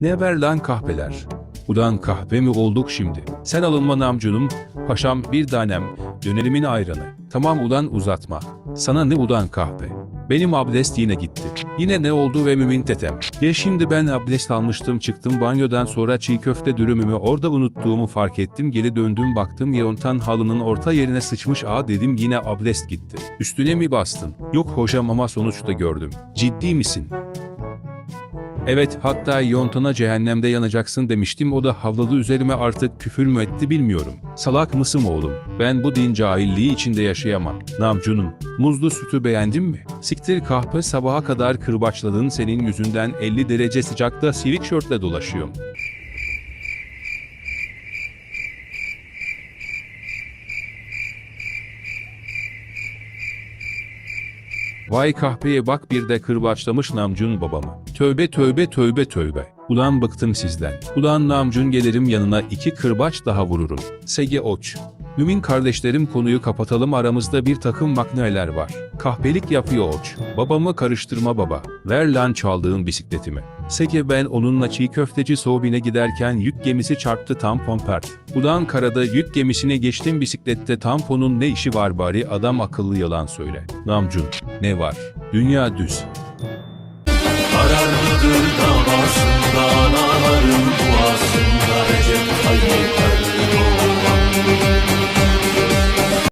Ne ver lan kahpeler? Ulan kahpe mi olduk şimdi? Sen alınma namcunum, paşam bir tanem, dönerimin ayranı. Tamam ulan uzatma. Sana ne ulan kahpe? Benim abdest yine gitti. Yine ne oldu ve mümin tetem? Ya şimdi ben abdest almıştım çıktım banyodan sonra çiğ köfte dürümümü orada unuttuğumu fark ettim geri döndüm baktım yontan halının orta yerine sıçmış aa dedim yine abdest gitti. Üstüne mi bastın? Yok hocam ama sonuçta gördüm. Ciddi misin? Evet hatta yontana cehennemde yanacaksın demiştim o da havladı üzerime artık küfür mü etti bilmiyorum. Salak mısın oğlum? Ben bu din cahilliği içinde yaşayamam. Namcunum, muzlu sütü beğendin mi? Siktir kahpe sabaha kadar kırbaçladın senin yüzünden 50 derece sıcakta sivik şörtle dolaşıyorum. Vay kahpeye bak bir de kırbaçlamış namcun babamı. Tövbe tövbe tövbe tövbe. Ulan bıktım sizden. Ulan namcun gelirim yanına iki kırbaç daha vururum. Sege Oç. Mümin kardeşlerim konuyu kapatalım aramızda bir takım makneler var. Kahpelik yapıyor Oç. Babamı karıştırma baba. Ver lan çaldığın bisikletimi. Sege ben onunla çiğ köfteci Soğubin'e giderken yük gemisi çarptı tampon pert. Ulan karada yük gemisine geçtim bisiklette tamponun ne işi var bari adam akıllı yalan söyle. Namcun ne var? Dünya düz. Kararlıdır davasında Anaların duasında Recep Tayyip